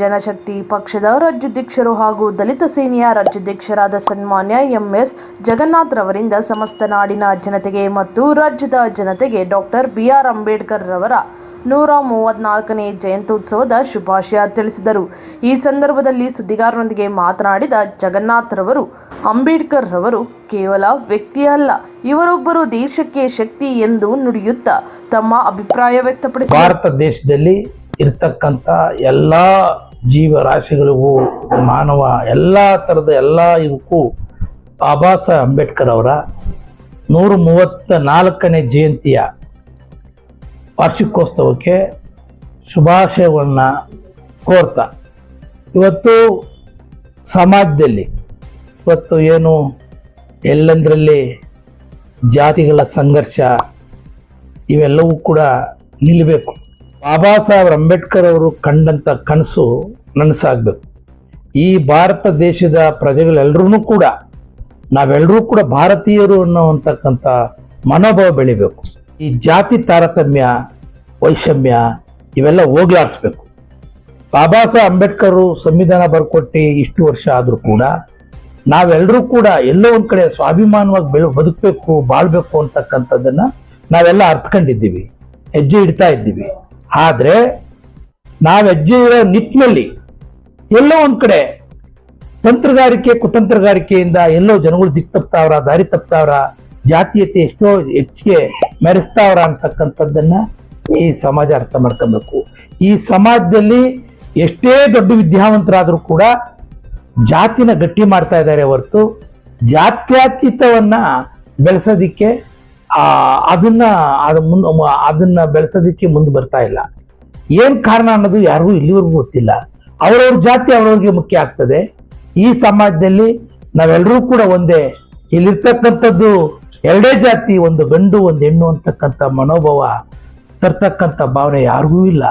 ಜನಶಕ್ತಿ ಪಕ್ಷದ ರಾಜ್ಯಾಧ್ಯಕ್ಷರು ಹಾಗೂ ದಲಿತ ಸೇನೆಯ ರಾಜ್ಯಾಧ್ಯಕ್ಷರಾದ ಸನ್ಮಾನ್ಯ ಎಂಎಸ್ ಜಗನ್ನಾಥ್ ರವರಿಂದ ಸಮಸ್ತ ನಾಡಿನ ಜನತೆಗೆ ಮತ್ತು ರಾಜ್ಯದ ಜನತೆಗೆ ಡಾಕ್ಟರ್ ಬಿಆರ್ ಅಂಬೇಡ್ಕರ್ ರವರ ನೂರ ಮೂವತ್ನಾಲ್ಕನೇ ಜಯಂತ್ಯುತ್ಸವದ ಶುಭಾಶಯ ತಿಳಿಸಿದರು. ಈ ಸಂದರ್ಭದಲ್ಲಿ ಸುದ್ದಿಗಾರರೊಂದಿಗೆ ಮಾತನಾಡಿದ ಜಗನ್ನಾಥ್ ರವರು, ಅಂಬೇಡ್ಕರ್ ರವರು ಕೇವಲ ವ್ಯಕ್ತಿಯಲ್ಲ ಇವರೊಬ್ಬರು ದೇಶಕ್ಕೆ ಶಕ್ತಿ ಎಂದು ನುಡಿಯುತ್ತಾ ತಮ್ಮ ಅಭಿಪ್ರಾಯ ವ್ಯಕ್ತಪಡಿಸಿದರು. ಭಾರತ ದೇಶದಲ್ಲಿ ಇರ್ತಕ್ಕಂಥ ಎಲ್ಲ ಜೀವರಾಶಿಗಳಿಗೂ ಮಾನವ ಎಲ್ಲ ಥರದ ಎಲ್ಲ ಇವಕ್ಕೂ ಬಾಬಾ ಸಾಹೇಬ್ ಅಂಬೇಡ್ಕರ್ ಅವರ ನೂರ ಮೂವತ್ತ ನಾಲ್ಕನೇ ಜಯಂತಿಯ ವಾರ್ಷಿಕೋತ್ಸವಕ್ಕೆ ಶುಭಾಶಯವನ್ನು ಕೋರ್ತಾ. ಇವತ್ತು ಸಮಾಜದಲ್ಲಿ ಇವತ್ತು ಏನು ಎಲ್ಲಂದರಲ್ಲಿ ಜಾತಿಗಳ ಸಂಘರ್ಷ ಇವೆಲ್ಲವೂ ಕೂಡ ನಿಲ್ಲಬೇಕು ಬಾಬಾ ಸಾಹೇಬ್ ಅಂಬೇಡ್ಕರ್ ಅವರು ಕಂಡಂಥ ಕನಸು ನನಸಾಗಬೇಕು. ಈ ಭಾರತ ದೇಶದ ಪ್ರಜೆಗಳೆಲ್ಲರೂ ಕೂಡ ನಾವೆಲ್ಲರೂ ಕೂಡ ಭಾರತೀಯರು ಅನ್ನುವಂತಕ್ಕಂಥ ಮನೋಭಾವ ಬೆಳಿಬೇಕು. ಈ ಜಾತಿ ತಾರತಮ್ಯ, ವೈಷಮ್ಯ ಇವೆಲ್ಲ ಹೋಗ್ಲಾಡಿಸ್ಬೇಕು. ಬಾಬಾ ಸಾಹೇಬ್ ಅಂಬೇಡ್ಕರ್ ಸಂವಿಧಾನ ಬರ್ಕೊಟ್ಟು ಇಷ್ಟು ವರ್ಷ ಆದರೂ ಕೂಡ ನಾವೆಲ್ಲರೂ ಕೂಡ ಎಲ್ಲೋ ಒಂದು ಕಡೆ ಸ್ವಾಭಿಮಾನವಾಗಿ ಬೆಳ, ಬದುಕಬೇಕು, ಬಾಳ್ಬೇಕು ಅಂತಕ್ಕಂಥದ್ದನ್ನು ನಾವೆಲ್ಲ ಅರ್ಥಕೊಂಡಿದ್ದೀವಿ ಹೆಜ್ಜೆ ಇಡ್ತಾ ಇದ್ದೀವಿ. ಆದ್ರೆ ನಾವು ಹೆಜ್ಜೆ ಇರೋ ನಿಟ್ಟಿನಲ್ಲಿ ಎಲ್ಲೋ ಒಂದ್ ಕಡೆ ತಂತ್ರಗಾರಿಕೆ, ಕುತಂತ್ರಗಾರಿಕೆಯಿಂದ ಎಲ್ಲೋ ಜನಗಳು ದಿಕ್ ತಪ್ತಾವ್ರ ದಾರಿ ತಪ್ತಾವ್ರ, ಜಾತೀಯತೆ ಎಷ್ಟೋ ಹೆಚ್ಚಿಗೆ ಮೆರೆಸ್ತಾವ್ರ ಅಂತಕ್ಕಂಥದ್ದನ್ನ ಈ ಸಮಾಜ ಅರ್ಥ ಮಾಡ್ಕೊಬೇಕು. ಈ ಸಮಾಜದಲ್ಲಿ ಎಷ್ಟೇ ದೊಡ್ಡ ವಿದ್ಯಾವಂತರಾದರೂ ಕೂಡ ಜಾತಿನ ಗಟ್ಟಿ ಮಾಡ್ತಾ ಇದ್ದಾರೆ ಹೊರತು ಜಾತ್ಯಾತೀತವನ್ನ ಬೆಳೆಸೋದಿಕ್ಕೆ ಆ, ಅದನ್ನ ಅದ ಮುಂದ್ ಅದನ್ನ ಬೆಳೆಸೋದಿಕ್ಕೆ ಮುಂದೆ ಬರ್ತಾ ಇಲ್ಲ. ಏನ್ ಕಾರಣ ಅನ್ನೋದು ಯಾರಿಗೂ ಇಲ್ಲಿವರೆಗೂ ಗೊತ್ತಿಲ್ಲ. ಅವರವ್ರ ಜಾತಿ ಅವ್ರವ್ರಿಗೆ ಮುಖ್ಯ ಆಗ್ತದೆ. ಈ ಸಮಾಜದಲ್ಲಿ ನಾವೆಲ್ಲರೂ ಕೂಡ ಒಂದೇ. ಇಲ್ಲಿರ್ತಕ್ಕಂಥದ್ದು ಎರಡೇ ಜಾತಿ, ಒಂದು ಗಂಡು, ಒಂದು ಹೆಣ್ಣು ಅಂತಕ್ಕಂಥ ಮನೋಭಾವ ತರ್ತಕ್ಕಂಥ ಭಾವನೆ ಯಾರಿಗೂ ಇಲ್ಲ.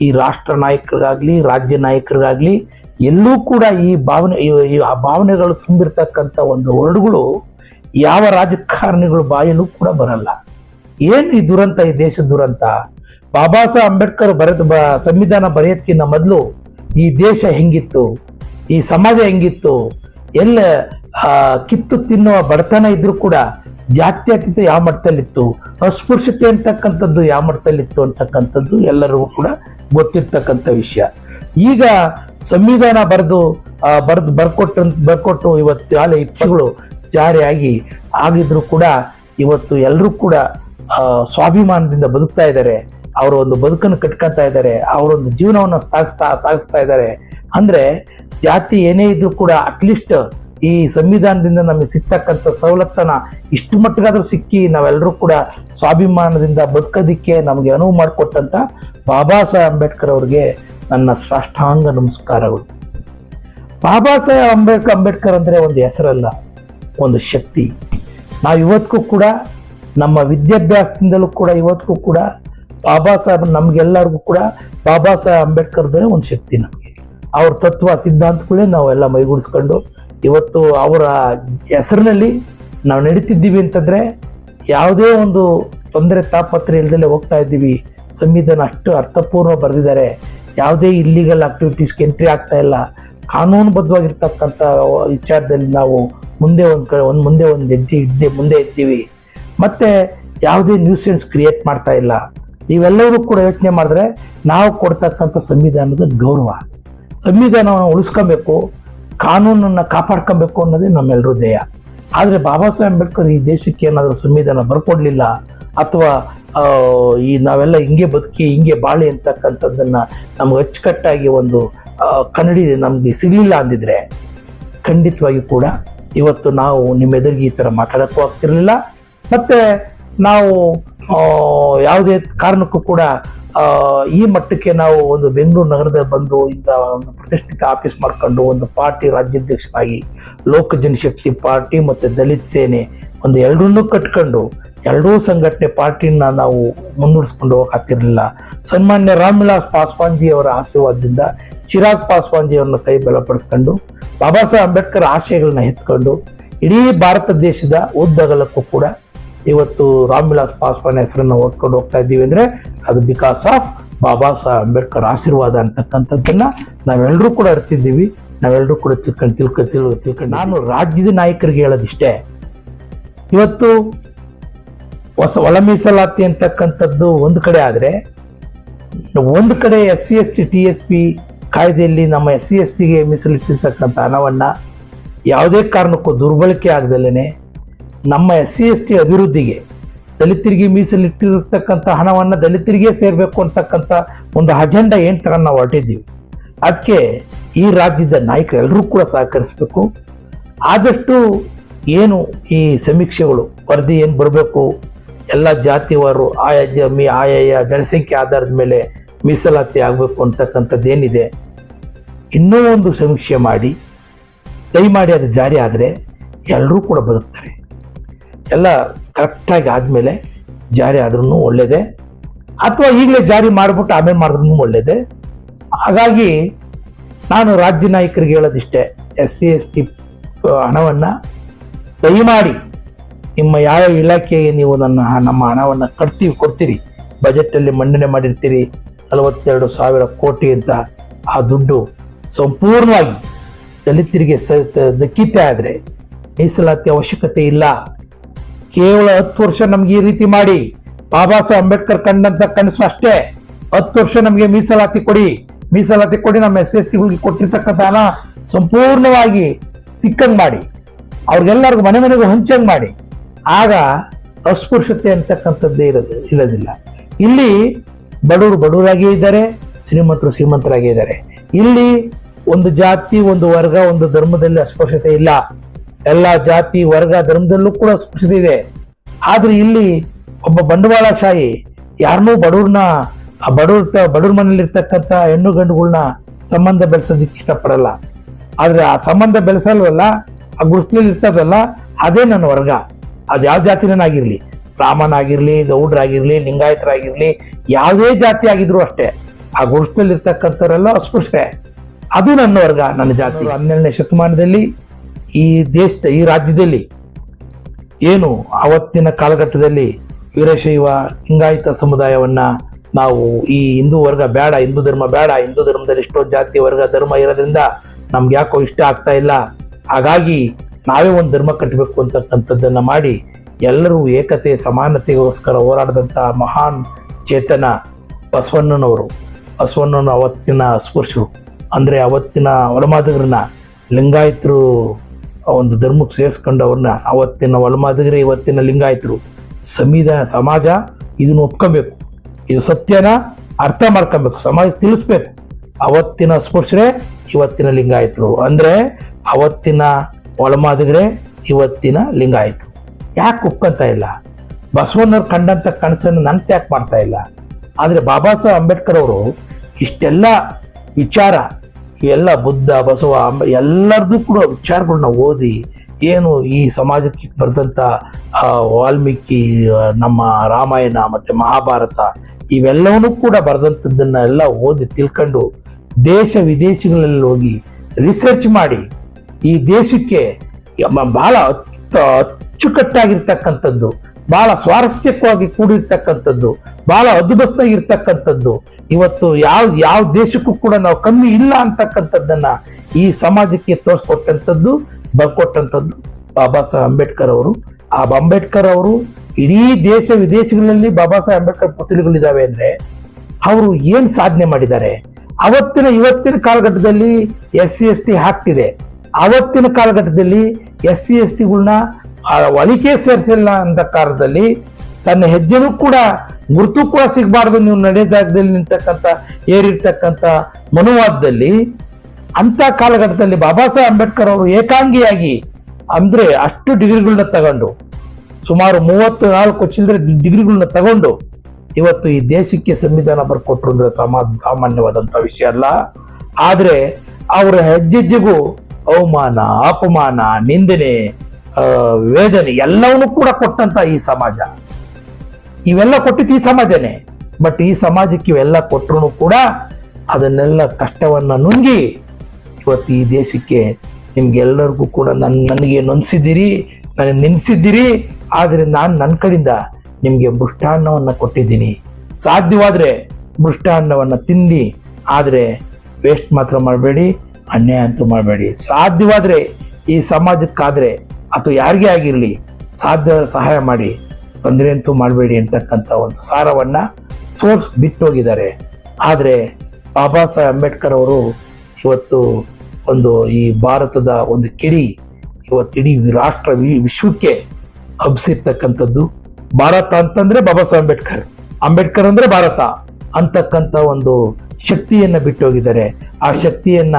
ಈ ರಾಷ್ಟ್ರ ನಾಯಕರಿಗಾಗ್ಲಿ, ರಾಜ್ಯ ನಾಯಕರಿಗಾಗಲಿ ಎಲ್ಲೂ ಕೂಡ ಈ ಭಾವನೆ ಈ ಆ ಭಾವನೆಗಳು ತುಂಬಿರ್ತಕ್ಕಂಥ ಒಂದು ವರ್ಡ್ಗಳು ಯಾವ ರಾಜಕಾರಣಿಗಳು ಬಾಯಲ್ಲೂ ಕೂಡ ಬರಲ್ಲ. ಏನು ಈ ದುರಂತ, ಈ ದೇಶ ದುರಂತ? ಬಾಬಾ ಸಾಹೇಬ್ ಅಂಬೇಡ್ಕರ್ ಬರೆದ ಬ, ಸಂವಿಧಾನ ಬರೆಯೋದಕ್ಕಿಂತ ಮೊದಲು ಈ ದೇಶ ಹೆಂಗಿತ್ತು? ಈ ಸಮಾಜ ಹೆಂಗಿತ್ತು? ಎಲ್ಲ ಕಿತ್ತು ತಿನ್ನುವ ಬಡತನ ಇದ್ರೂ ಕೂಡ ಜಾತ್ಯತೀತ ಯಾವ ಮಟ್ಟದಲ್ಲಿತ್ತು? ಅಸ್ಪೃಶ್ಯತೆ ಅಂತಕ್ಕಂಥದ್ದು ಯಾವ ಮಟ್ಟದಲ್ಲಿತ್ತು ಅಂತಕ್ಕಂಥದ್ದು ಎಲ್ಲರಿಗೂ ಕೂಡ ಗೊತ್ತಿರ್ತಕ್ಕಂಥ ವಿಷಯ. ಈಗ ಸಂವಿಧಾನ ಬರೆದು ಬರ್ದು ಬರ್ಕೊಟ್ಟು ಬರ್ಕೊಟ್ಟು ಇವತ್ತು ಆಲೆ ಇಪ್ಪಗಳು ಜಾರಿಯಾಗಿ ಆಗಿದ್ರು ಕೂಡ ಇವತ್ತು ಎಲ್ಲರೂ ಕೂಡ ಸ್ವಾಭಿಮಾನದಿಂದ ಬದುಕ್ತಾ ಇದ್ದಾರೆ. ಅವರ ಒಂದು ಬದುಕನ್ನು ಕಟ್ಕೊತಾ ಇದ್ದಾರೆ. ಅವರೊಂದು ಜೀವನವನ್ನು ಸಾಗಿಸ್ತಾ ಸಾಗಿಸ್ತಾ ಇದ್ದಾರೆ. ಅಂದ್ರೆ ಜಾತಿ ಏನೇ ಇದ್ರೂ ಕೂಡ ಅಟ್ಲೀಸ್ಟ್ ಈ ಸಂವಿಧಾನದಿಂದ ನಮಗೆ ಸಿಗ್ತಕ್ಕಂಥ ಸವಲತ್ತನ್ನ ಇಷ್ಟು ಮಟ್ಟಿಗಾದರೂ ಸಿಕ್ಕಿ ನಾವೆಲ್ಲರೂ ಕೂಡ ಸ್ವಾಭಿಮಾನದಿಂದ ಬದುಕೋದಿಕ್ಕೆ ನಮಗೆ ಅನುವು ಮಾಡಿಕೊಟ್ಟಂಥ ಬಾಬಾ ಸಾಹೇಬ್ ಅಂಬೇಡ್ಕರ್ ಅವರಿಗೆ ನನ್ನ ಸಾಷ್ಟಾಂಗ ನಮಸ್ಕಾರಗಳು. ಬಾಬಾ ಸಾಹೇಬ್ ಅಂಬೇಡ್ಕರ್ ಅಂಬೇಡ್ಕರ್ ಅಂದರೆ ಒಂದು ಹೆಸರಲ್ಲ. ಒಂದು ಶಕ್ತಿ. ನಾವು ಇವತ್ತಿಗೂ ಕೂಡ ನಮ್ಮ ವಿದ್ಯಾಭ್ಯಾಸದಿಂದಲೂ ಕೂಡ ಇವತ್ತಿಗೂ ಕೂಡ ಬಾಬಾ ಸಾಹೇಬ್ ನಮಗೆಲ್ಲರಿಗೂ ಕೂಡ ಬಾಬಾ ಸಾಹೇಬ್ ಅಂಬೇಡ್ಕರ್ದೇ ಒಂದು ಶಕ್ತಿ ನಮಗೆ. ಅವ್ರ ತತ್ವ, ಸಿದ್ಧಾಂತಗಳೇ ನಾವೆಲ್ಲ ಮೈಗೂಡಿಸ್ಕೊಂಡು ಇವತ್ತು ಅವರ ಹೆಸರಿನಲ್ಲಿ ನಾವು ನಡೀತಿದ್ದೀವಿ ಅಂತಂದರೆ ಯಾವುದೇ ಒಂದು ತೊಂದರೆ, ತಾಪತ್ರ ಇಲ್ಲದಲ್ಲೇ ಹೋಗ್ತಾ ಇದ್ದೀವಿ. ಸಂವಿಧಾನ ಅಷ್ಟು ಅರ್ಥಪೂರ್ಣ ಬರೆದಿದ್ದಾರೆ. ಯಾವುದೇ ಇಲ್ಲಿಗಲ್ ಆಕ್ಟಿವಿಟೀಸ್ಗೆ ಎಂಟ್ರಿ ಆಗ್ತಾ ಇಲ್ಲ. ಕಾನೂನುಬದ್ಧವಾಗಿರ್ತಕ್ಕಂಥ ವಿಚಾರದಲ್ಲಿ ನಾವು ಮುಂದೆ ಒಂದು ಕಡೆ, ಒಂದು ಮುಂದೆ ಒಂದು ಹೆಜ್ಜೆ ಇದ್ದೆ, ಮುಂದೆ ಇದ್ದೀವಿ ಮತ್ತೆ ಯಾವುದೇ ನ್ಯೂಸೆನ್ಸ್ ಕ್ರಿಯೇಟ್ ಮಾಡ್ತಾ ಇಲ್ಲ. ಇವೆಲ್ಲವೂ ಕೂಡ ಯೋಚನೆ ಮಾಡಿದ್ರೆ ನಾವು ಕೊಡ್ತಕ್ಕಂಥ ಸಂವಿಧಾನದ ಗೌರವ. ಸಂವಿಧಾನವನ್ನು ಉಳಿಸ್ಕೊಬೇಕು, ಕಾನೂನನ್ನು ಕಾಪಾಡ್ಕೊಬೇಕು ಅನ್ನೋದೇ ನಮ್ಮೆಲ್ಲರೂ ಧ್ಯೇಯ. ಆದರೆ ಬಾಬಾ ಸಾಹೇಬ್ ಅಂಬೇಡ್ಕರ್ ಈ ದೇಶಕ್ಕೆ ಏನಾದರೂ ಸಂವಿಧಾನ ಬರ್ಕೊಡ್ಲಿಲ್ಲ, ಅಥವಾ ಈ ನಾವೆಲ್ಲ ಹಿಂಗೆ ಬದುಕಿ, ಹಿಂಗೆ ಬಾಳಿ ಅಂತಕ್ಕಂಥದ್ದನ್ನು ನಮ್ಗೆ ಅಚ್ಚುಕಟ್ಟಾಗಿ ಒಂದು ಕನ್ನಡಿ ನಮಗೆ ಸಿಗಲಿಲ್ಲ ಅಂದಿದ್ರೆ ಖಂಡಿತವಾಗಿ ಕೂಡ ಇವತ್ತು ನಾವು ನಿಮ್ಮ ಎದುರಿಗೆ ಈ ಥರ ಮಾತಾಡೋಕ್ಕೂ ಆಗ್ತಿರಲಿಲ್ಲ. ಮತ್ತು ನಾವು ಯಾವುದೇ ಕಾರಣಕ್ಕೂ ಕೂಡ ಈ ಮಟ್ಟಕ್ಕೆ ನಾವು ಒಂದು ಬೆಂಗಳೂರು ನಗರದಲ್ಲಿ ಬಂದು ಇಂಥ ಒಂದು ಪ್ರತಿಷ್ಠಿತ ಆಫೀಸ್ ಮಾಡ್ಕೊಂಡು ಒಂದು ಪಾರ್ಟಿ ರಾಜ್ಯಾಧ್ಯಕ್ಷನಾಗಿ ಲೋಕ ಜನಶಕ್ತಿ ಪಾರ್ಟಿ ಮತ್ತು ದಲಿತ ಸೇನೆ ಒಂದು ಎರಡನ್ನೂ ಕಟ್ಕೊಂಡು ಎರಡೂ ಸಂಘಟನೆ ಪಾರ್ಟಿನ ನಾವು ಮುನ್ನಡೆಸ್ಕೊಂಡು ಹೋಗಾತಿರ್ಲಿಲ್ಲ ಸನ್ಮಾನ್ಯ ರಾಮ್ವಿಲಾಸ್ ಪಾಸ್ವಾನ್ಜಿ ಅವರ ಆಶೀರ್ವಾದದಿಂದ ಚಿರಾಗ್ ಪಾಸ್ವಾನ್ಜಿ ಅವರನ್ನ ಕೈ ಬಲಪಡಿಸ್ಕೊಂಡು, ಬಾಬಾ ಸಾಹೇಬ್ ಅಂಬೇಡ್ಕರ್ ಆಶಯಗಳನ್ನ ಎತ್ಕೊಂಡು, ಇಡೀ ಭಾರತ ದೇಶದ ಉದ್ದಗಲಕ್ಕೂ ಕೂಡ ಇವತ್ತು ರಾಮ್ ವಿಲಾಸ್ ಪಾಸ್ವಾನ್ ಹೆಸರನ್ನು ಓದ್ಕೊಂಡು ಹೋಗ್ತಾ ಇದ್ದೀವಿ ಅಂದರೆ ಅದು ಬಿಕಾಸ್ ಆಫ್ ಬಾಬಾ ಸಾಹೇಬ್ ಅಂಬೇಡ್ಕರ್ ಆಶೀರ್ವಾದ ಅಂತಕ್ಕಂಥದ್ದನ್ನು ನಾವೆಲ್ಲರೂ ಕೂಡ ಅರ್ತಿದ್ದೀವಿ. ನಾವೆಲ್ಲರೂ ಕೂಡ ತಿಳ್ಕೊಂಡು ತಿಳ್ಕೊ ತಿಳ್ ತಿಳ್ಕೊಂಡು. ನಾನು ರಾಜ್ಯದ ನಾಯಕರಿಗೆ ಹೇಳೋದಿಷ್ಟೇ. ಇವತ್ತು ಹೊಸ ಒಳ ಮೀಸಲಾತಿ ಅಂತಕ್ಕಂಥದ್ದು ಒಂದು ಕಡೆ ಆದರೆ, ಒಂದು ಕಡೆ S C S T T S P ಕಾಯ್ದೆಯಲ್ಲಿ ನಮ್ಮ ಎಸ್ ಸಿ ಎಸ್ ಟಿಗೆ ಮೀಸಲಿಟ್ಟಿರ್ತಕ್ಕಂಥ ಹಣವನ್ನು ಯಾವುದೇ ಕಾರಣಕ್ಕೂ ದುರ್ಬಳಕೆ ಆಗದಲ್ಲೇ ನಮ್ಮ ಎಸ್ ಸಿ ಎಸ್ ಟಿ ಅಭಿವೃದ್ಧಿಗೆ, ದಲಿತರಿಗೆ ಮೀಸಲಿಟ್ಟಿರತಕ್ಕಂಥ ಹಣವನ್ನು ದಲಿತರಿಗೆ ಸೇರಬೇಕು ಅಂತಕ್ಕಂಥ ಒಂದು ಅಜೆಂಡಾ ಏನು ತಗೊಂಡು ನಾವು ಹೊರಟಿದ್ದೀವಿ. ಅದಕ್ಕೆ ಈ ರಾಜ್ಯದ ನಾಯಕರೆಲ್ಲರೂ ಕೂಡ ಸಹಕರಿಸಬೇಕು. ಆದಷ್ಟು ಏನು ಈ ಸಮೀಕ್ಷೆಗಳು, ವರದಿ ಏನು ಬರಬೇಕು, ಎಲ್ಲ ಜಾತಿವಾರು ಆಯಾ ಜಮಿ ಆಯಾಯ ಜನಸಂಖ್ಯೆ ಆಧಾರದ ಮೇಲೆ ಮೀಸಲಾತಿ ಆಗಬೇಕು ಅಂತಕ್ಕಂಥದ್ದು ಏನಿದೆ, ಇನ್ನೂ ಒಂದು ಸಮೀಕ್ಷೆ ಮಾಡಿ, ದಯಮಾಡಿ ಅದು ಜಾರಿ ಆದರೆ ಎಲ್ಲರೂ ಕೂಡ ಬದುಕ್ತಾರೆ. ಎಲ್ಲ ಕರೆಕ್ಟಾಗಿ ಆದಮೇಲೆ ಜಾರಿ ಆದ್ರೂ ಒಳ್ಳೆಯದೇ ಅಥವಾ ಈಗಲೇ ಜಾರಿ ಮಾಡಿಬಿಟ್ಟು ಆಮೇಲೆ ಮಾಡಿದ್ರೂ ಒಳ್ಳೆಯದೇ ಹಾಗಾಗಿ ನಾನು ರಾಜ್ಯ ನಾಯಕರಿಗೆ ಹೇಳೋದಿಷ್ಟೇ ಎಸ್ ಸಿ ಎಸ್ ಟಿ ಹಣವನ್ನು ದಯಮಾಡಿ ನಿಮ್ಮ ಯಾವ ಇಲಾಖೆಗೆ ನೀವು ನನ್ನ ನಮ್ಮ ಹಣವನ್ನು ಕಟ್ತೀವಿ ಕೊಡ್ತೀರಿ, ಬಜೆಟಲ್ಲಿ ಮಂಡನೆ ಮಾಡಿರ್ತೀರಿ, ನಲವತ್ತೆರಡು ಸಾವಿರ ಕೋಟಿ ಅಂತ ಆ ದುಡ್ಡು ಸಂಪೂರ್ಣವಾಗಿ ದಲಿತರಿಗೆ ಸ ದಕ್ಕಿತೆ ಆದರೆ ಮೀಸಲಾತಿ ಅವಶ್ಯಕತೆ ಇಲ್ಲ. ಕೇವಲ ಹತ್ತು ವರ್ಷ ನಮ್ಗೆ ಈ ರೀತಿ ಮಾಡಿ ಬಾಬಾ ಸಾಹೇಬ್ ಅಂಬೇಡ್ಕರ್ ಕಂಡಂತ ಕನಸು ಅಷ್ಟೇ. ಹತ್ತು ವರ್ಷ ನಮಗೆ ಮೀಸಲಾತಿ ಕೊಡಿ. ಮೀಸಲಾತಿ ಕೊಡಿ, ನಮ್ಮ ಎಸ್ ಎಸ್ ಟಿಗಳಿಗೆ ಕೊಟ್ಟಿರ್ತಕ್ಕಂಥ ಹಣ ಸಂಪೂರ್ಣವಾಗಿ ಸಿಕ್ಕಂಗೆ ಮಾಡಿ. ಅವ್ರಿಗೆಲ್ಲರಿಗೂ ಮನೆ ಮನೆಗೂ ಹಂಚಂಗೆ ಮಾಡಿ. ಆಗ ಅಸ್ಪೃಶ್ಯತೆ ಅಂತಕ್ಕಂಥದ್ದೇ ಇರೋದು ಇಲ್ಲದಿಲ್ಲ ಇಲ್ಲಿ ಬಡವರು ಬಡವರಾಗಿಯೇ ಇದ್ದಾರೆ, ಶ್ರೀಮಂತರು ಇದ್ದಾರೆ. ಇಲ್ಲಿ ಒಂದು ಜಾತಿ, ಒಂದು ವರ್ಗ, ಒಂದು ಧರ್ಮದಲ್ಲಿ ಅಸ್ಪೃಶ್ಯತೆ ಇಲ್ಲ. ಎಲ್ಲ ಜಾತಿ, ವರ್ಗ, ಧರ್ಮದಲ್ಲೂ ಕೂಡ ಅಸ್ಪೃಶ್ಯತೆ ಇದೆ ಆದ್ರೆ ಇಲ್ಲಿ ಒಬ್ಬ ಬಂಡವಾಳಶಾಹಿ, ಯಾರನ್ನೂ ಬಡವ್ರನ್ನ, ಆ ಬಡವ್ರ ಬಡವ್ರ ಮನೇಲಿ ಇರ್ತಕ್ಕಂಥ ಹೆಣ್ಣು ಗಂಡುಗಳನ್ನ ಸಂಬಂಧ ಬೆಳೆಸೋದಕ್ಕೆ ಇಷ್ಟಪಡಲ್ಲ. ಆದ್ರೆ ಆ ಸಂಬಂಧ ಬೆಳೆಸಲ್ವಲ್ಲ, ಆ ಗುಡಿಸ್ಲಲ್ಲಿ ಇರ್ತದಲ್ಲ, ಅದೇ ನನ್ನ ವರ್ಗ. ಅದು ಯಾವ ಜಾತಿನಾಗಿರ್ಲಿ ಬ್ರಾಹ್ಮಣ ಆಗಿರ್ಲಿ ಗೌಡ್ರಾಗಿರ್ಲಿ, ಲಿಂಗಾಯತರಾಗಿರ್ಲಿ, ಯಾವುದೇ ಜಾತಿ ಆಗಿದ್ರು ಅಷ್ಟೇ. ಆ ಗುಡಿಸ್ಲಲ್ಲಿ ಇರ್ತಕ್ಕಂಥವರೆಲ್ಲ ಅಸ್ಪೃಶ್ಯ. ಅದು ನನ್ನ ವರ್ಗ, ನನ್ನ ಜಾತಿ. ಹನ್ನೆರಡನೇ ಶತಮಾನದಲ್ಲಿ ಈ ದೇಶದ ಈ ರಾಜ್ಯದಲ್ಲಿ ಏನು ಆವತ್ತಿನ ಕಾಲಘಟ್ಟದಲ್ಲಿ ವೀರಶೈವ ಲಿಂಗಾಯಿತ ಸಮುದಾಯವನ್ನ ನಾವು ಈ ಹಿಂದೂ ವರ್ಗ ಬೇಡ, ಹಿಂದೂ ಧರ್ಮ ಬೇಡ, ಹಿಂದೂ ಧರ್ಮದಲ್ಲಿ ಎಷ್ಟೋ ಜಾತಿ ವರ್ಗ ಧರ್ಮ ಇರೋದ್ರಿಂದ ನಮ್ಗೆ ಯಾಕೋ ಇಷ್ಟ ಆಗ್ತಾ ಇಲ್ಲ. ಹಾಗಾಗಿ ನಾವೇ ಒಂದು ಧರ್ಮ ಕಟ್ಟಬೇಕು ಅಂತಕ್ಕಂಥದ್ದನ್ನು ಮಾಡಿ ಎಲ್ಲರೂ ಏಕತೆ, ಸಮಾನತೆಗೋಸ್ಕರ ಹೋರಾಡಿದಂಥ ಮಹಾನ್ ಚೇತನ ಬಸವಣ್ಣನವರು. ಬಸವಣ್ಣನ ಅವತ್ತಿನ ಸ್ಪರ್ಶರು ಅಂದರೆ ಅವತ್ತಿನ ಒಳಮಾದಗರನ್ನ ಲಿಂಗಾಯತರು ಆ ಒಂದು ಧರ್ಮಕ್ಕೆ ಸೇರಿಸ್ಕೊಂಡವ್ರನ್ನ ಅವತ್ತಿನ ಒಲಮಾದಿಗರೆ ಇವತ್ತಿನ ಲಿಂಗಾಯತರು ಸಂವಿಧಾನ ಸಮಾಜ ಇದನ್ನ ಒಪ್ಕೋಬೇಕು. ಇದು ಸತ್ಯನ ಅರ್ಥ ಮಾಡ್ಕೊಬೇಕು, ಸಮಾಜ ತಿಳಿಸ್ಬೇಕು. ಅವತ್ತಿನ ಸ್ಪರ್ಶರೇ ಇವತ್ತಿನ ಲಿಂಗಾಯತರು. ಅಂದ್ರೆ ಅವತ್ತಿನ ಒಳಮಾದಿಗರೆ, ಇವತ್ತಿನ ಲಿಂಗಾಯತರು. ಯಾಕೆ ಒಪ್ಕೊಂತ ಇಲ್ಲ? ಬಸವಣ್ಣವ್ರು ಕಂಡಂತ ಕನಸನ್ನು ನನ್ನ ಯಾಕೆ ಮಾಡ್ತಾ ಇಲ್ಲ. ಆದ್ರೆ ಬಾಬಾ ಸಾಹೇಬ್ ಅಂಬೇಡ್ಕರ್ ಅವರು ಇಷ್ಟೆಲ್ಲ ವಿಚಾರ ಇವೆಲ್ಲ ಬುದ್ಧ, ಬಸವ, ಅಂಬ ಎಲ್ಲರದ್ದು ಕೂಡ ವಿಚಾರಗಳನ್ನ ಓದಿ ಏನು ಈ ಸಮಾಜಕ್ಕೆ ಬರೆದಂಥ ವಾಲ್ಮೀಕಿ ನಮ್ಮ ರಾಮಾಯಣ ಮತ್ತು ಮಹಾಭಾರತ ಇವೆಲ್ಲವನ್ನೂ ಕೂಡ ಬರೆದಂಥದ್ದನ್ನ ಎಲ್ಲ ಓದಿ ತಿಳ್ಕೊಂಡು ದೇಶ ವಿದೇಶಗಳಲ್ಲಿ ಹೋಗಿ ರಿಸರ್ಚ್ ಮಾಡಿ ಈ ದೇಶಕ್ಕೆ ಬಹಳ ಅಚ್ಚ- ಅಚ್ಚುಕಟ್ಟಾಗಿರ್ತಕ್ಕಂಥದ್ದು. ಬಹಳ ಸ್ವಾರಸ್ಯಕವಾಗಿ ಕೂಡಿರ್ತಕ್ಕಂಥದ್ದು, ಬಹಳ ಅದ್ಭುತವಾಗಿರ್ತಕ್ಕಂಥದ್ದು ಇವತ್ತು ಯಾವ ಯಾವ ದೇಶಕ್ಕೂ ಕೂಡ ನಾವು ಕಮ್ಮಿ ಇಲ್ಲ ಅಂತಕ್ಕಂಥದ್ದನ್ನ ಈ ಸಮಾಜಕ್ಕೆ ತೋರಿಸ್ಕೊಟ್ಟಂಥದ್ದು, ಬರ್ಕೊಟ್ಟಂಥದ್ದು ಬಾಬಾ ಸಾಹೇಬ್ ಅಂಬೇಡ್ಕರ್ ಅವರು. ಆ ಅಂಬೇಡ್ಕರ್ ಅವರು ಇಡೀ ದೇಶ ವಿದೇಶಗಳಲ್ಲಿ ಬಾಬಾ ಸಾಹೇಬ್ ಅಂಬೇಡ್ಕರ್ ಪುತ್ಲಿಗಳಿದಾವೆ ಅಂದ್ರೆ ಅವರು ಏನ್ ಸಾಧನೆ ಮಾಡಿದ್ದಾರೆ? ಅವತ್ತಿನ, ಇವತ್ತಿನ ಕಾಲಘಟ್ಟದಲ್ಲಿ ಎಸ್ ಸಿ, ಎಸ್ ಟಿ ಹಾಕ್ತಿದೆ. ಅವತ್ತಿನ ಕಾಲಘಟ್ಟದಲ್ಲಿ ಎಸ್ ಸಿ, ಎಸ್ ಟಿಗಳನ್ನ ಒಲಿಕೆ ಸೇರಿಸಿಲ್ಲ ಅಂತ ಕಾರಣದಲ್ಲಿ ತನ್ನ ಹೆಜ್ಜೆನೂ ಕೂಡ ಗುರುತು ಕೂಡ ಸಿಗಬಾರ್ದು ನೀವು ನಡೆದಾಗದಲ್ಲಿ ನಿಂತಕ್ಕಂಥ ಏರಿರ್ತಕ್ಕಂಥ ಮನುವಾದದಲ್ಲಿ ಅಂತ ಕಾಲಘಟ್ಟದಲ್ಲಿ ಬಾಬಾ ಸಾಹೇಬ್ ಅಂಬೇಡ್ಕರ್ ಅವರು ಏಕಾಂಗಿಯಾಗಿ ಅಂದ್ರೆ ಅಷ್ಟು ಡಿಗ್ರಿಗಳನ್ನ ತಗೊಂಡು ಸುಮಾರು ಮೂವತ್ತು ನಾಲ್ಕು ಚಿಲ್ಲರೆ ಡಿಗ್ರಿಗಳನ್ನ ತಗೊಂಡು ಇವತ್ತು ಈ ದೇಶಕ್ಕೆ ಸಂವಿಧಾನ ಬರ್ಕೊಟ್ರು ಅಂದ್ರೆ ಸಮಾ ಸಾಮಾನ್ಯವಾದಂತ ವಿಷಯ ಅಲ್ಲ. ಆದರೆ ಅವರ ಹೆಜ್ಜೆಜ್ಜೆಗೂ ಅವಮಾನ ಅಪಮಾನ ನಿಂದನೆ ಆ, ವೇದನೆ ಎಲ್ಲವನ್ನೂ ಕೂಡ ಕೊಟ್ಟಂತ ಈ ಸಮಾಜ. ಇವೆಲ್ಲ ಕೊಟ್ಟಿತ್ತು ಈ ಸಮಾಜನೇ. ಬಟ್ ಈ ಸಮಾಜಕ್ಕೆ ಇವೆಲ್ಲ ಕೊಟ್ಟರು ಕೂಡ ಅದನ್ನೆಲ್ಲ ಕಷ್ಟವನ್ನ ನುಂಗಿ ಇವತ್ತು ಈ ದೇಶಕ್ಕೆ ನಿಮ್ಗೆಲ್ಲರಿಗೂ ಕೂಡ ನನ್, ನನಗೆ ನೊನ್ಸಿದ್ದೀರಿ, ನನಗೆ ನೆನೆಸಿದ್ದೀರಿ. ಆದರೆ ನಾನು ನನ್ನ ಕಡೆಯಿಂದ ನಿಮಗೆ ಮೃಷ್ಟಾನ್ನವನ್ನು ಕೊಟ್ಟಿದ್ದೀನಿ. ಸಾಧ್ಯವಾದರೆ ಮೃಷ್ಟಾನ್ನವನ್ನು ತಿನ್ನಿ ಆದರೆ ವೇಸ್ಟ್ ಮಾತ್ರ ಮಾಡಬೇಡಿ, ಅನ್ಯಾಯ ಅಂತೂ ಮಾಡಬೇಡಿ. ಸಾಧ್ಯವಾದರೆ ಈ ಸಮಾಜಕ್ಕಾದರೆ ಅಥವಾ ಯಾರಿಗೇ ಆಗಿರಲಿ ಸಾಧ್ಯ ಸಹಾಯ ಮಾಡಿ, ತೊಂದರೆ ಅಂತೂ ಮಾಡಬೇಡಿ ಅಂತಕ್ಕಂಥ ಒಂದು ಸಾರವನ್ನು ತೋರ್ಸ್ ಬಿಟ್ಟೋಗಿದ್ದಾರೆ. ಆದರೆ ಬಾಬಾ ಸಾಹೇಬ್ ಅಂಬೇಡ್ಕರ್ ಅವರು ಇವತ್ತು ಒಂದು ಈ ಭಾರತದ ಒಂದು ಕಿಡಿ, ಇವತ್ತು ಇಡೀ ರಾಷ್ಟ್ರ ವಿಶ್ವಕ್ಕೆ ಹಬ್ಸಿರ್ತಕ್ಕಂಥದ್ದು ಭಾರತ ಅಂತಂದ್ರೆ ಬಾಬಾ ಸಾಹೇಬ್ ಅಂಬೇಡ್ಕರ್. ಅಂಬೇಡ್ಕರ್ ಅಂದ್ರೆ ಭಾರತ ಅಂತಕ್ಕಂಥ ಒಂದು ಶಕ್ತಿಯನ್ನ ಬಿಟ್ಟೋಗಿದ್ದಾರೆ. ಆ ಶಕ್ತಿಯನ್ನ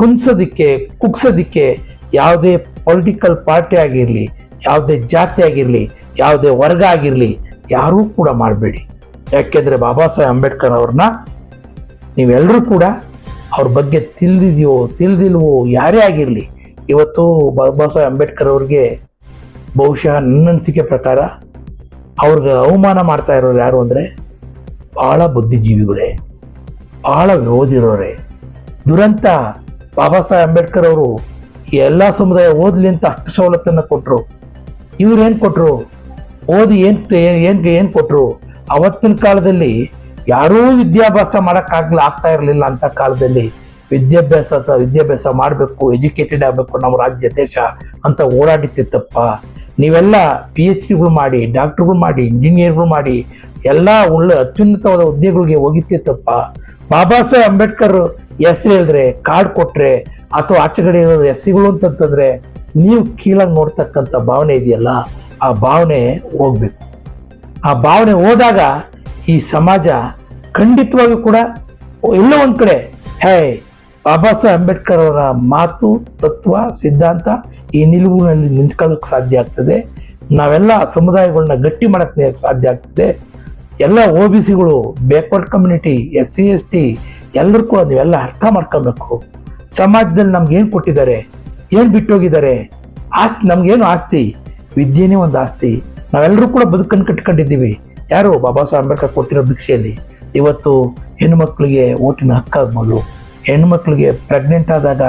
ಕುಂಸೋದಿಕ್ಕೆ ಕುಗ್ಸೋದಿಕ್ಕೆ ಯಾವುದೇ ಪೊಲಿಟಿಕಲ್ ಪಾರ್ಟಿ ಆಗಿರಲಿ, ಯಾವುದೇ ಜಾತಿ ಆಗಿರಲಿ, ಯಾವುದೇ ವರ್ಗ ಆಗಿರಲಿ, ಯಾರೂ ಕೂಡ ಮಾಡಬೇಡಿ. ಯಾಕೆಂದರೆ ಬಾಬಾ ಸಾಹೇಬ್ ಅಂಬೇಡ್ಕರ್ ಅವ್ರನ್ನ ನೀವೆಲ್ಲರೂ ಕೂಡ ಅವ್ರ ಬಗ್ಗೆ ತಿಳಿದಿದೆಯೋ, ತಿಳಿದಿಲ್ವೋ, ಯಾರೇ ಆಗಿರಲಿ, ಇವತ್ತು ಬಾಬಾ ಸಾಹೇಬ್ ಅಂಬೇಡ್ಕರ್ ಅವ್ರಿಗೆ ಬಹುಶಃ ನನ್ನ ಅನಿಸಿಕೆ ಪ್ರಕಾರ ಅವ್ರಿಗೆ ಅವಮಾನ ಮಾಡ್ತಾ ಇರೋರು ಯಾರು ಅಂದರೆ ಭಾಳ ಬುದ್ಧಿಜೀವಿಗಳೇ ಭಾಳ ಓದಿರೋರೆ ದುರಂತ ಬಾಬಾ ಸಾಹೇಬ್ ಅಂಬೇಡ್ಕರ್ ಅವರು ಎಲ್ಲ ಸಮುದಾಯ ಓದಲಿ ಅಂತ ಅಷ್ಟು ಸವಲತ್ತನ್ನು ಕೊಟ್ಟರು ಇವ್ರೇನು ಕೊಟ್ಟರು ಓದಿ ಏನು ಏನು ಏನು ಕೊಟ್ಟರು ಅವತ್ತಿನ ಕಾಲದಲ್ಲಿ ಯಾರೂ ವಿದ್ಯಾಭ್ಯಾಸ ಮಾಡೋಕ್ಕಾಗಲಿ ಆಗ್ತಾ ಇರಲಿಲ್ಲ ಅಂತ ಕಾಲದಲ್ಲಿ ವಿದ್ಯಾಭ್ಯಾಸ ವಿದ್ಯಾಭ್ಯಾಸ ಮಾಡಬೇಕು, ಎಜುಕೇಟೆಡ್ ಆಗಬೇಕು ನಮ್ಮ ರಾಜ್ಯ, ದೇಶ ಅಂತ ಓಡಾಡಿತ್ತಿತ್ತಪ್ಪ ನೀವೆಲ್ಲ ಪಿ ಎಚ್ ಡಿಗಳು ಮಾಡಿ, ಡಾಕ್ಟ್ರುಗಳು ಮಾಡಿ, ಇಂಜಿನಿಯರ್ಗಳು ಮಾಡಿ ಎಲ್ಲ ಒಳ್ಳೆ ಅತ್ಯುನ್ನತವಾದ ಹುದ್ದೆಗಳಿಗೆ ಹೋಗಿತ್ತಿತ್ತಪ್ಪ ಬಾಬಾ ಸಾಹೇಬ್ ಅಂಬೇಡ್ಕರ್ ಹೆಸರು ಹೇಳಿದ್ರೆ ಕಾರ್ಡ್ ಕೊಟ್ರೆ ಅಥವಾ ಆಚೆಗಡೆ ಇರೋದು ಎಸ್ ಸಿಗಳು ಅಂತಂತಂದ್ರೆ ನೀವು ಕೀಳಾಗಿ ನೋಡ್ತಕ್ಕಂಥ ಭಾವನೆ ಇದೆಯಲ್ಲ, ಆ ಭಾವನೆ ಹೋಗ್ಬೇಕು. ಆ ಭಾವನೆ ಹೋದಾಗ ಈ ಸಮಾಜ ಖಂಡಿತವಾಗಿ ಕೂಡ ಎಲ್ಲೋ ಒಂದು ಕಡೆ, ಹೇ, ಬಾಬಾ ಸಾಹೇಬ್ ಅಂಬೇಡ್ಕರ್ ಅವರ ಮಾತು, ತತ್ವ, ಸಿದ್ಧಾಂತ ಈ ನಿಲುವಿನಲ್ಲಿ ನಿಂತ್ಕೊಳ್ಳೋಕೆ ಸಾಧ್ಯ ಆಗ್ತದೆ. ನಾವೆಲ್ಲ ಸಮುದಾಯಗಳನ್ನ ಗಟ್ಟಿ ಮಾಡಕ್ಕೆ ಸಾಧ್ಯ ಆಗ್ತದೆ. ಎಲ್ಲ O B ಸಿಗಳು backward community S C S T ಎಲ್ಲರಿಗೂ ಕೂಡ ನೀವೆಲ್ಲ ಅರ್ಥ ಮಾಡ್ಕೋಬೇಕು. ಸಮಾಜದಲ್ಲಿ ನಮ್ಗೆ ಏನು ಕೊಟ್ಟಿದ್ದಾರೆ, ಏನು ಬಿಟ್ಟೋಗಿದ್ದಾರೆ, ಆಸ್ತಿ ನಮ್ಗೇನು ಆಸ್ತಿ? ವಿದ್ಯೆನೇ ಒಂದು ಆಸ್ತಿ. ನಾವೆಲ್ಲರೂ ಕೂಡ ಬದುಕನ್ನು ಕಟ್ಕೊಂಡಿದ್ದೀವಿ. ಯಾರು? ಬಾಬಾ ಸಾಹೇಬ್ ಅಂಬೇಡ್ಕರ್ ಕೊಟ್ಟಿರೋ ಭಿಕ್ಷೆಯಲ್ಲಿ. ಇವತ್ತು ಹೆಣ್ಮಕ್ಳಿಗೆ ಓಟಿನ ಹಕ್ಕಾಗ್ಬೋದು. ಹೆಣ್ಮಕ್ಳಿಗೆ ಪ್ರೆಗ್ನೆಂಟ್ ಆದಾಗ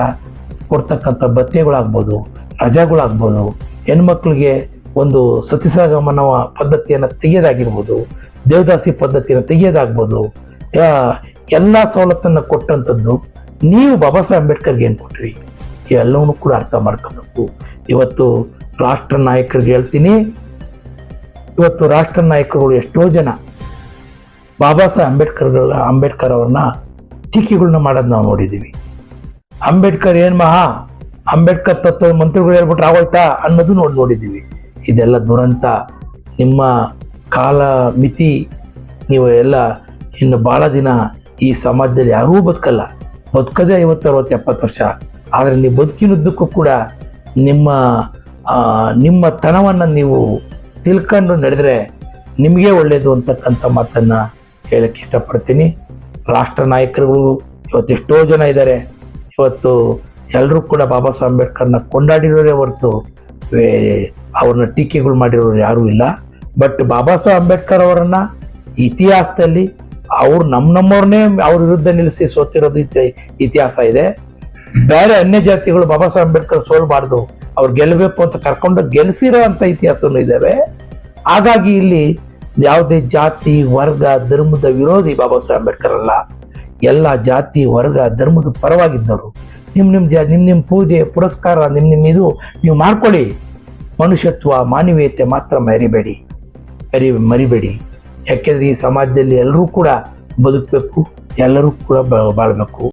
ಕೊಡ್ತಕ್ಕಂಥ ಭತ್ಯೆಗಳಾಗ್ಬೋದು ರಜಾಗಳಾಗ್ಬೋದು. ಹೆಣ್ಮಕ್ಳಿಗೆ ಒಂದು ಸತಿಸಾಗಮನ ಪದ್ಧತಿಯನ್ನು ತೆಗೆಯೋದಾಗಿರ್ಬೋದು. ದೇವದಾಸಿ ಪದ್ಧತಿಯನ್ನು ತೆಗೆಯೋದಾಗ್ಬೋದು. ಎಲ್ಲ ಸವಲತ್ತನ್ನು ಕೊಟ್ಟಂಥದ್ದು ನೀವು ಬಾಬಾ ಸಾಹೇಬ್ ಅಂಬೇಡ್ಕರ್ಗೆ ಏನು ಕೊಟ್ರಿ? ಎಲ್ಲವನ್ನು ಕೂಡ ಅರ್ಥ ಮಾಡ್ಕೋಬೇಕು. ಇವತ್ತು ರಾಷ್ಟ್ರ ನಾಯಕರಿಗೆ ಹೇಳ್ತೀನಿ. ಇವತ್ತು ರಾಷ್ಟ್ರ ನಾಯಕರುಗಳು ಎಷ್ಟೋ ಜನ ಬಾಬಾ ಸಾಹೇಬ್ ಅಂಬೇಡ್ಕರ್ಗಳ, ಅಂಬೇಡ್ಕರ್ ಅವ್ರನ್ನ ಟೀಕೆಗಳನ್ನ ಮಾಡೋದು ನಾವು ನೋಡಿದ್ದೀವಿ ಅಂಬೇಡ್ಕರ್ ಏನು ಮಹಾ? ಅಂಬೇಡ್ಕರ್ ತತ್ವ ಮಂತ್ರಿಗಳು ಹೇಳ್ಬಿಟ್ರೆ ಆಗೋಯ್ತಾ ಅನ್ನೋದು ನೋಡಿ ನೋಡಿದ್ದೀವಿ ಇದೆಲ್ಲ ದುರಂತ. ನಿಮ್ಮ ಕಾಲ ಮಿತಿ, ನೀವು ಎಲ್ಲ ಇನ್ನು ಭಾಳ ದಿನ ಈ ಸಮಾಜದಲ್ಲಿ ಯಾರೂ ಬದುಕಲ್ಲ. ಬದುಕದೇ ಐವತ್ತು, ಅರವತ್ತು, ಎಪ್ಪತ್ತು ವರ್ಷ. ಆದರೆ ನೀವು ಬದುಕಿನುದ್ದಕ್ಕೂ ಕೂಡ ನಿಮ್ಮ ನಿಮ್ಮ ತನವನ್ನು ನೀವು ತಿಳ್ಕೊಂಡು ನಡೆದರೆ ನಿಮಗೆ ಒಳ್ಳೆಯದು ಅಂತಕ್ಕಂಥ ಮಾತನ್ನು ಹೇಳಕ್ಕೆ ಇಷ್ಟಪಡ್ತೀನಿ. ರಾಷ್ಟ್ರ ನಾಯಕರುಗಳು ಇವತ್ತು ಎಷ್ಟೋ ಜನ ಇದ್ದಾರೆ. ಇವತ್ತು ಎಲ್ಲರೂ ಕೂಡ ಬಾಬಾ ಸಾಹೇಬ್ ಅಂಬೇಡ್ಕರ್ನ ಕೊಂಡಾಡಿರೋರೇ ಹೊರತು ಅವ್ರನ್ನ ಟೀಕೆಗಳು ಮಾಡಿರೋರು ಯಾರೂ ಇಲ್ಲ. ಬಟ್ ಬಾಬಾ ಸಾಹೇಬ್ ಅಂಬೇಡ್ಕರ್ ಅವರನ್ನು ಇತಿಹಾಸದಲ್ಲಿ ಅವ್ರು ನಮ್ಮ ನಮ್ಮವ್ರನ್ನೇ ಅವ್ರ ವಿರುದ್ಧ ನಿಲ್ಲಿಸಿ ಸೋತಿರೋದು ಇತಿ- ಇತಿಹಾಸ ಇದೆ. ಬೇರೆ ಅನ್ಯ ಜಾತಿಗಳು ಬಾಬಾ ಸಾಹೇಬ್ ಅಂಬೇಡ್ಕರ್ ಸೋಲ್ಬಾರ್ದು, ಅವ್ರು ಗೆಲ್ಲಬೇಕು ಅಂತ ಕರ್ಕೊಂಡು ಗೆಲ್ಸಿರೋ ಅಂತ ಇತಿಹಾಸನೂ ಇದ್ದಾವೆ ಹಾಗಾಗಿ ಇಲ್ಲಿ ಯಾವುದೇ ಜಾತಿ, ವರ್ಗ, ಧರ್ಮದ ವಿರೋಧಿ ಬಾಬಾ ಸಾಹೇಬ್ ಅಂಬೇಡ್ಕರ್ ಅಲ್ಲ. ಎಲ್ಲ ಜಾತಿ, ವರ್ಗ, ಧರ್ಮದ ಪರವಾಗಿದ್ದವರು. ನಿಮ್ ನಿಮ್ ಜಾ ನಿಮ್ ನಿಮ್ ಪೂಜೆ, ಪುರಸ್ಕಾರ, ನಿಮ್ ನಿಮ್ ಇದು ನೀವು ಮಾಡ್ಕೊಳ್ಳಿ. ಮನುಷ್ಯತ್ವ, ಮಾನವೀಯತೆ ಮಾತ್ರ ಮರಿಬೇಡಿ. ಮರಿ ಮರಿಬೇಡಿ. ಯಾಕೆಂದ್ರೆ ಈ ಸಮಾಜದಲ್ಲಿ ಎಲ್ಲರೂ ಕೂಡ ಬದುಕಬೇಕು ಎಲ್ಲರೂ ಕೂಡ ಬಾಳಬೇಕು.